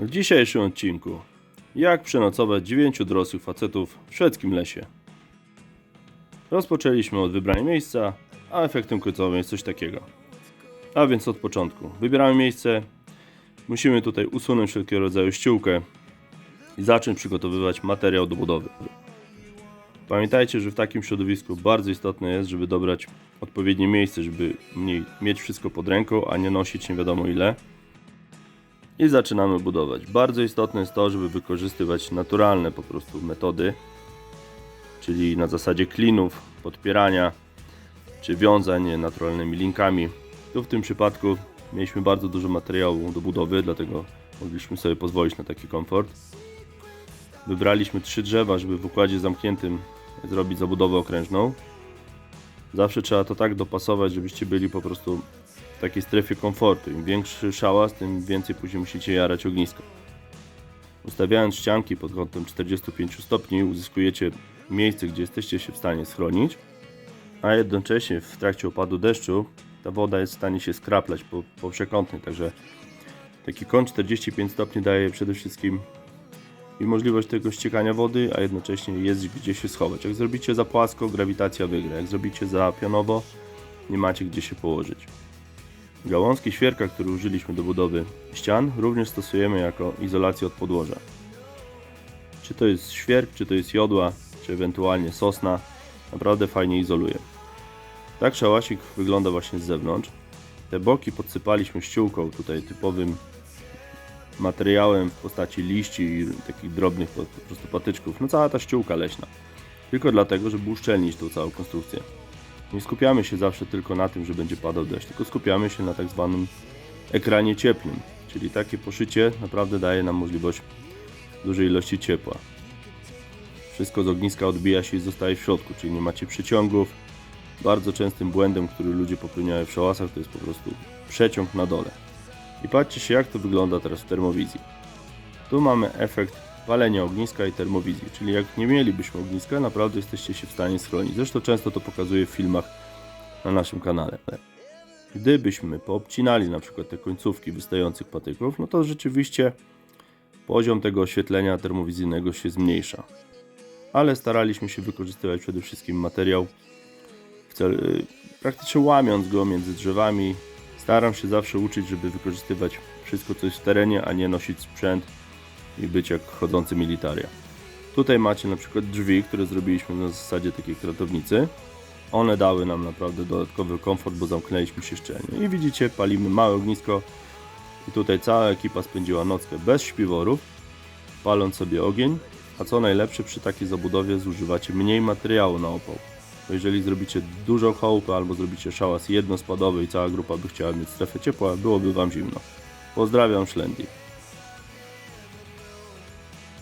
W dzisiejszym odcinku jak przenocować dziewięciu dorosłych facetów w szwedzkim lesie. Rozpoczęliśmy od wybrania miejsca, a efektem końcowym jest coś takiego. A więc od początku. Wybieramy miejsce, musimy tutaj usunąć wszelkiego rodzaju ściółkę i zacząć przygotowywać materiał do budowy. Pamiętajcie, że w takim środowisku bardzo istotne jest, żeby dobrać odpowiednie miejsce, żeby mieć wszystko pod ręką, a nie nosić nie wiadomo ile. I zaczynamy budować. Bardzo istotne jest to, żeby wykorzystywać naturalne po prostu metody, czyli na zasadzie klinów, podpierania czy wiązań naturalnymi linkami. Tu w tym przypadku mieliśmy bardzo dużo materiału do budowy, dlatego mogliśmy sobie pozwolić na taki komfort. Wybraliśmy trzy drzewa, żeby w układzie zamkniętym zrobić zabudowę okrężną. Zawsze trzeba to tak dopasować, żebyście byli po prostu takiej strefie komfortu. Im większy szałas, tym więcej później musicie jarać ognisko. Ustawiając ścianki pod kątem 45 stopni uzyskujecie miejsce, gdzie jesteście się w stanie schronić, a jednocześnie w trakcie opadu deszczu ta woda jest w stanie się skraplać po, po przekątnej, także taki kąt 45 stopni daje przede wszystkim i możliwość tego ściekania wody, a jednocześnie jest gdzie się schować. Jak zrobicie za płasko, grawitacja wygra. Jak zrobicie za pionowo, nie macie gdzie się położyć. Gałązki świerka, które użyliśmy do budowy ścian, również stosujemy jako izolację od podłoża. Czy to jest świerk, czy to jest jodła, czy ewentualnie sosna, naprawdę fajnie izoluje. Tak szałasik wygląda właśnie z zewnątrz. Te boki podsypaliśmy ściółką, tutaj typowym materiałem w postaci liści i takich drobnych po, prostu patyczków. No cała ta ściółka leśna. Tylko dlatego, żeby uszczelnić tą całą konstrukcję. Nie skupiamy się zawsze tylko na tym, że będzie padał deszcz, tylko skupiamy się na tak zwanym ekranie cieplnym, czyli takie poszycie naprawdę daje nam możliwość dużej ilości ciepła. Wszystko z ogniska odbija się i zostaje w środku, czyli nie macie przyciągów. Bardzo częstym błędem, który ludzie popełniają w szałasach, to jest po prostu przeciąg na dole. I patrzcie się, jak to wygląda teraz w termowizji. Tu mamy efekt palenia ogniska i termowizji, czyli jak nie mielibyśmy ogniska, naprawdę jesteście się w stanie schronić. Zresztą często to pokazuję w filmach na naszym kanale. Gdybyśmy poobcinali na przykład te końcówki wystających patyków, no to rzeczywiście poziom tego oświetlenia termowizyjnego się zmniejsza. Ale staraliśmy się wykorzystywać przede wszystkim materiał, w cel, y, praktycznie łamiąc go między drzewami. Staram się zawsze uczyć, żeby wykorzystywać wszystko, co jest w terenie, a nie nosić sprzęt i być jak chodzący militaria. Tutaj macie na przykład drzwi, które zrobiliśmy na zasadzie takiej kratownicy. One dały nam naprawdę dodatkowy komfort, bo zamknęliśmy się szczelnie. I widzicie, palimy małe ognisko. I tutaj cała ekipa spędziła nockę bez śpiworów, paląc sobie ogień. A co najlepsze, przy takiej zabudowie zużywacie mniej materiału na opał. Bo jeżeli zrobicie dużą chałupę albo zrobicie szałas jednospadowy i cała grupa by chciała mieć strefę ciepła, byłoby Wam zimno. Pozdrawiam, Szlendi.